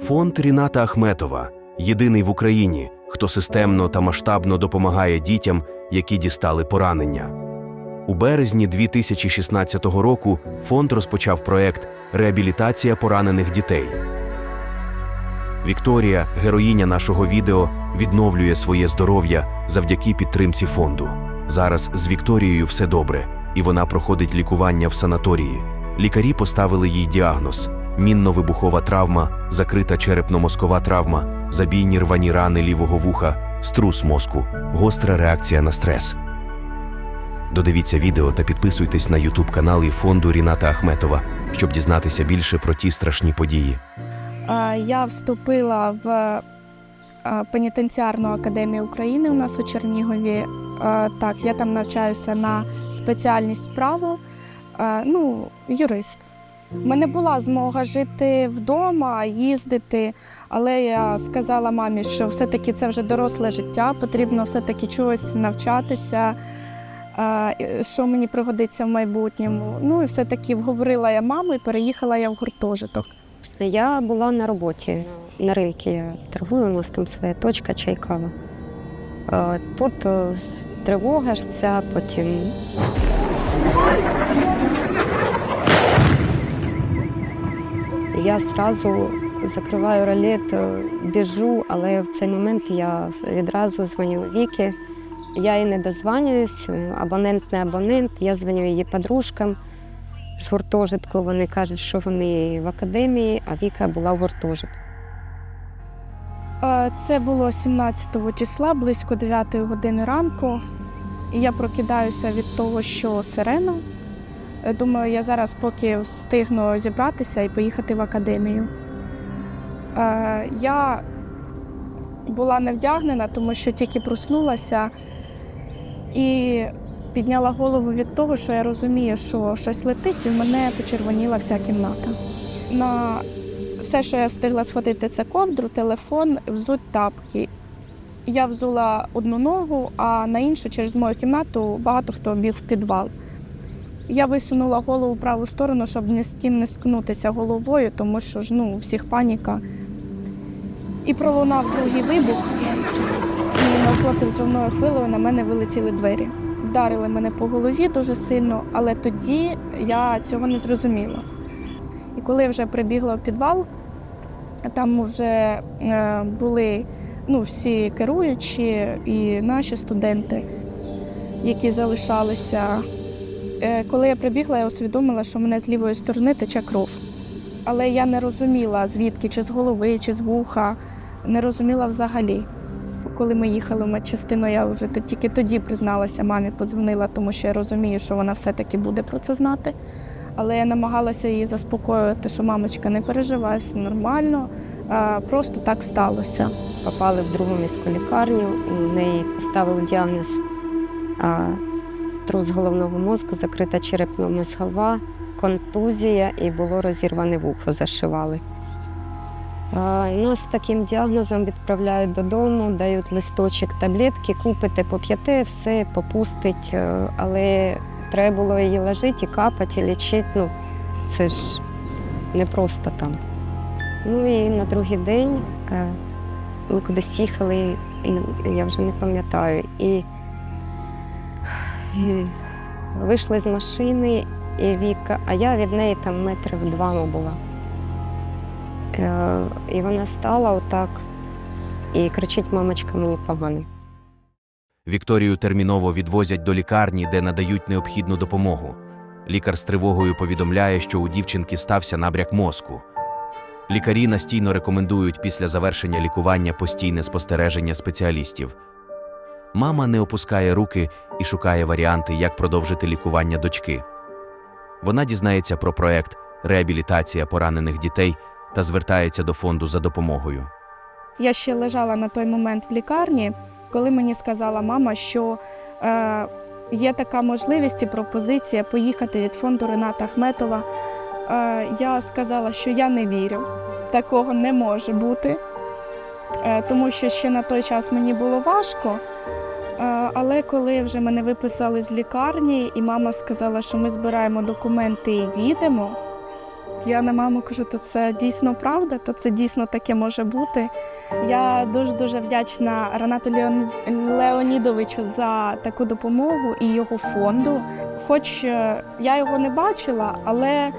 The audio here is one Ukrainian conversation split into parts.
Фонд Ріната Ахметова єдиний в Україні, хто системно та масштабно допомагає дітям, які дістали поранення. У березні 2016 року фонд розпочав проект Реабілітація поранених дітей. Вікторія, героїня нашого відео, відновлює своє здоров'я завдяки підтримці фонду. Зараз з Вікторією все добре, і вона проходить лікування в санаторії. Лікарі поставили їй діагноз: мінно-вибухова травма, закрита черепно-мозкова травма, забійні рвані рани лівого вуха, струс мозку, гостра реакція на стрес. Додивіться відео та підписуйтесь на Ютуб канали фонду Ріната Ахметова, щоб дізнатися більше про ті страшні події. Я вступила в пенітенціарну академію України у нас у Чернігові. Так, я там навчаюся на спеціальність право, ну, юрист. У мене була змога жити вдома, їздити, але я сказала мамі, що все-таки це вже доросле життя, потрібно все-таки чогось навчатися, що мені пригодиться в майбутньому. Ну і все-таки вговорила я маму і переїхала я в гуртожиток. Я була на роботі на ринку. Я торгую, у нас там своя точка, чай. Е, Тут е, тривога ж ця, потім. Я зразу закриваю ролет, е, біжу, але в цей момент я відразу дзвоню Вікі. Я їй не дозвонююсь, е, абонент не абонент. Я дзвоню її подружкам з гуртожитку. Вони кажуть, що вони в академії, а Віка була в гуртожитку. Це було 17 числа, близько 9 години ранку. Я прокидаюся від того, що сирена. Е, Думаю, я зараз поки встигну зібратися і поїхати в академію. Е, Я була не вдягнена, тому що тільки проснулася і підняла голову від того, що я розумію, що щось летить, і в мене почервоніла вся кімната. На все, що я встигла схватити, це ковдру, телефон, взуть тапки. Я взула одну ногу, а на іншу через мою кімнату багато хто біг в підвал. Я висунула голову в праву сторону, щоб ні з ким не скнутися головою, тому що ж ну, у всіх паніка. І пролунав другий вибух, і навпроти взривною хвилею на мене вилетіли двері. Вдарили мене по голові дуже сильно, але тоді я цього не зрозуміла. І коли я вже прибігла в підвал, там вже е, були ну, всі керуючі і наші студенти, які залишалися. Е, коли я прибігла, я усвідомила, що мене з лівої сторони тече кров. Але я не розуміла, звідки, чи з голови, чи з вуха, не розуміла взагалі. Коли ми їхали в медчастину, я вже тільки тоді призналася мамі, подзвонила, тому що я розумію, що вона все-таки буде про це знати. Але я намагалася її заспокоювати, що мамочка, не переживай, все нормально, просто так сталося. Попали в другу міську лікарню, у неї поставили діагноз а, струс головного мозку, закрита черепно-мозгова, контузія і було розірване вухо, зашивали. Нас з таким діагнозом відправляють додому, дають листочок таблетки, купите по п'яти, все попустить, е, але треба було її ложити і капати, і лічити. Ну, це ж не просто там. Ну і на другий день е, ми кудись їхали, я вже не пам'ятаю. І вийшли з машини, і Віка, а я від неї там метрів два була. Е, і вона стала отак і кричить: мамочка, мені погано. Вікторію терміново відвозять до лікарні, де надають необхідну допомогу. Лікар з тривогою повідомляє, що у дівчинки стався набряк мозку. Лікарі настійно рекомендують після завершення лікування постійне спостереження спеціалістів. Мама не опускає руки і шукає варіанти, як продовжити лікування дочки. Вона дізнається про проект Реабілітація поранених дітей та звертається до фонду за допомогою. Я ще лежала на той момент в лікарні, коли мені сказала мама, що е, є така можливість і пропозиція поїхати від фонду Рената Ахметова. Е, я сказала, що я не вірю, такого не може бути, е, тому що ще на той час мені було важко. Але коли вже мене виписали з лікарні, і мама сказала, що ми збираємо документи і їдемо, я на маму кажу, то це дійсно правда, то це дійсно таке може бути. Я дуже дуже вдячна Ренату Леон... Леонідовичу за таку допомогу і його фонду. Хоч е, я його не бачила, але е,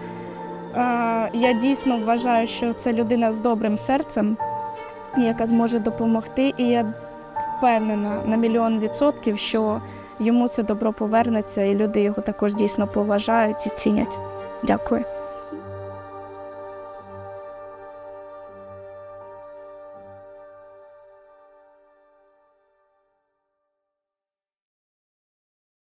я дійсно вважаю, що це людина з добрим серцем, яка зможе допомогти. І я впевнена на мільйон відсотків, що йому це добро повернеться, і люди його також дійсно поважають і цінять. Дякую.